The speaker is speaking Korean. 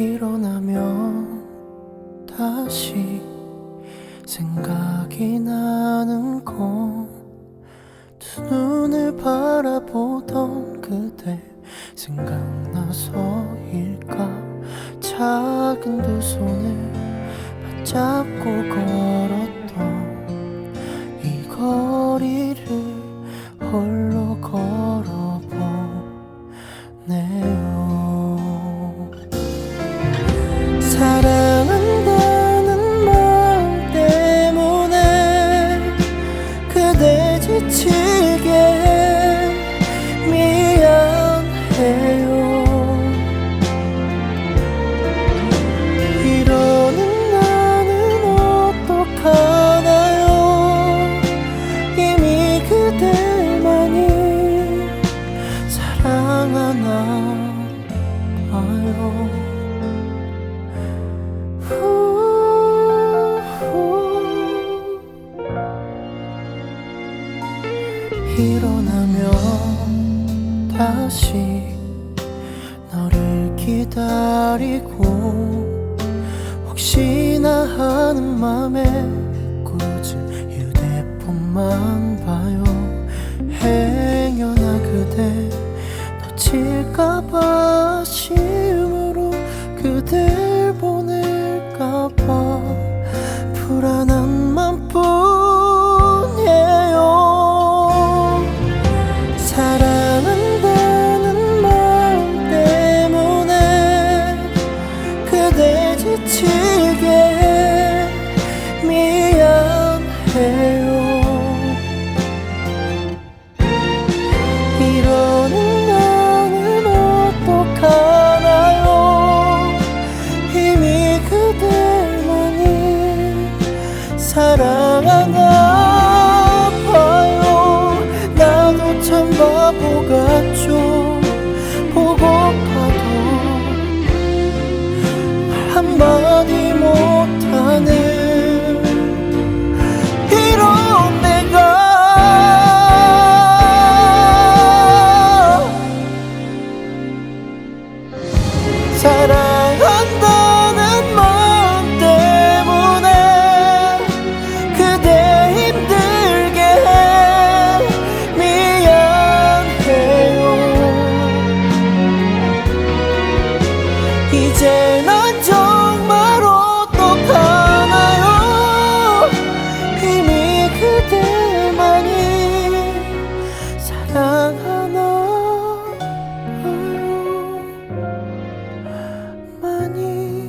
일어나면 다시 생각이 나는 건두 눈을 바라보던 그대 생각나서일까? 작은 두 손을 맞잡고 걸었던 이 거리를 홀 사랑한다는 말 때문에 그대 지치게 미안해요. 이러는 나는 어떡하나요? 이미 그대만이 사랑하나 봐요 일어나면 다시 너를 기다리고 혹시나 하는 맘에 꾸준 휴대폰만 봐요. 행여나 그대 놓칠까봐 사랑 你。